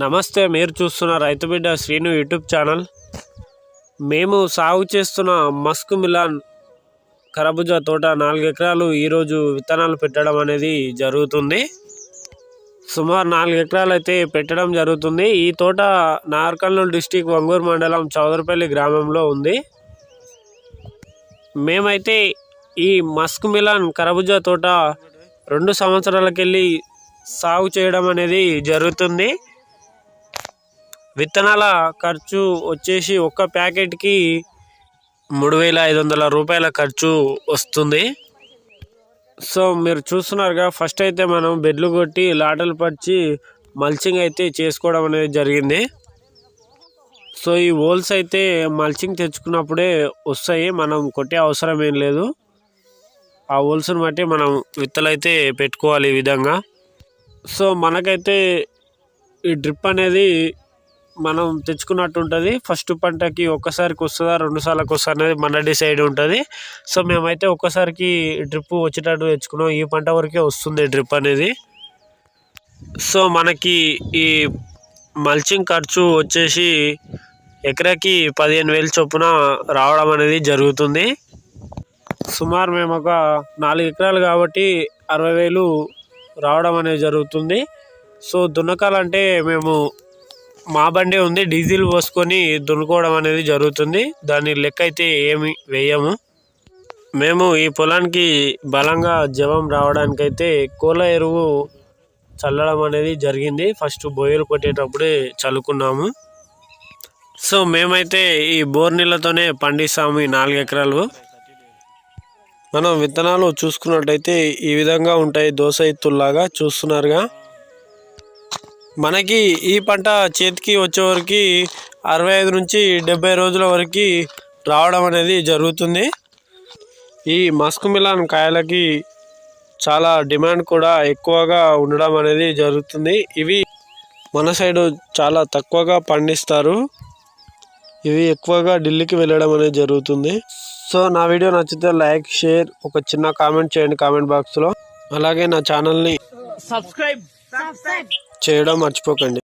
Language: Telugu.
నమస్తే మీరు చూస్తున్న రైతు బిడ్డ శ్రీను యూట్యూబ్ ఛానల్. మేము సాగు చేస్తున్న మస్క్ మిలాన్ కరబుజా తోట నాలుగు ఎకరాలు ఈరోజు విత్తనాలు పెట్టడం అనేది జరుగుతుంది. సుమారు నాలుగు ఎకరాలు అయితే పెట్టడం జరుగుతుంది. ఈ తోట నార్కర్నూలు డిస్టిక్ వంగూరు మండలం చౌదరపల్లి గ్రామంలో ఉంది. మేమైతే ఈ మస్క్ మిలాన్ కరబుజా తోట రెండు సంవత్సరాలకెళ్ళి సాగు చేయడం అనేది జరుగుతుంది. విత్తనాల ఖర్చు వచ్చేసి ఒక్క ప్యాకెట్కి మూడు వేల ఐదు వందల రూపాయల ఖర్చు వస్తుంది. సో మీరు చూస్తున్నారుగా ఫస్ట్ అయితే మనం బెడ్లు కొట్టి లాటలు పరిచి మల్చింగ్ అయితే చేసుకోవడం అనేది జరిగింది. సో ఈ హోల్స్ అయితే మల్చింగ్ తెచ్చుకున్నప్పుడే వస్తాయి. మనం కొట్టే అవసరం ఏం లేదు. ఆ హోల్స్ని బట్టి మనం విత్తలు అయితే పెట్టుకోవాలి ఈ విధంగా. సో మనకైతే ఈ డ్రిప్ అనేది మనం తెచ్చుకున్నట్టు ఉంటుంది. ఫస్ట్ పంటకి ఒక్కసారికి వస్తుందా రెండు సార్లకు వస్తుందా అనేది మన డిసైడ్ ఉంటుంది. సో మేమైతే ఒక్కసారికి డ్రిప్ వచ్చేటట్టు తెచ్చుకున్నాం. ఈ పంట వరకే వస్తుంది డ్రిప్ అనేది. సో మనకి ఈ మల్చింగ్ ఖర్చు వచ్చేసి ఎకరాకి పదిహేను వేలు చొప్పున రావడం అనేది జరుగుతుంది. సుమారు మేము ఒక నాలుగు ఎకరాలు కాబట్టి అరవై వేలు రావడం అనేది జరుగుతుంది. సో దున్నకాలంటే మేము మా బండి ఉంది డీజిల్ పోసుకొని దున్నుకోవడం అనేది జరుగుతుంది. దాని లెక్క అయితే ఏమి వేయము. మేము ఈ పొలానికి బలంగా జవం రావడానికైతే కోళ్ళ ఎరువు చల్లడం అనేది జరిగింది. ఫస్ట్ బొయ్యలు కొట్టేటప్పుడే చల్లుకున్నాము. సో మేమైతే ఈ బోర్ నీళ్ళతోనే పండిస్తాము ఈ నాలుగు ఎకరాలు. మనం విత్తనాలు చూసుకున్నట్టయితే ఈ విధంగా ఉంటాయి దోస ఎత్తుల్లాగా చూస్తున్నారుగా. మనకి ఈ పంట చేతికి వచ్చేవరకు అరవై ఐదు నుంచి డెబ్బై రోజుల వరకు రావడం అనేది జరుగుతుంది. ఈ మస్క్ మిలాన్ కాయలకి చాలా డిమాండ్ కూడా ఎక్కువగా ఉండడం అనేది జరుగుతుంది. ఇవి మన సైడు చాలా తక్కువగా పండిస్తారు. ఇవి ఎక్కువగా ఢిల్లీకి వెళ్ళడం అనేది జరుగుతుంది. సో నా వీడియో నచ్చితే లైక్ షేర్ ఒక చిన్న కామెంట్ చేయండి కామెంట్ బాక్స్లో. అలాగే నా ఛానల్ని సబ్స్క్రైబ్. చేయడం మర్చిపోకండి.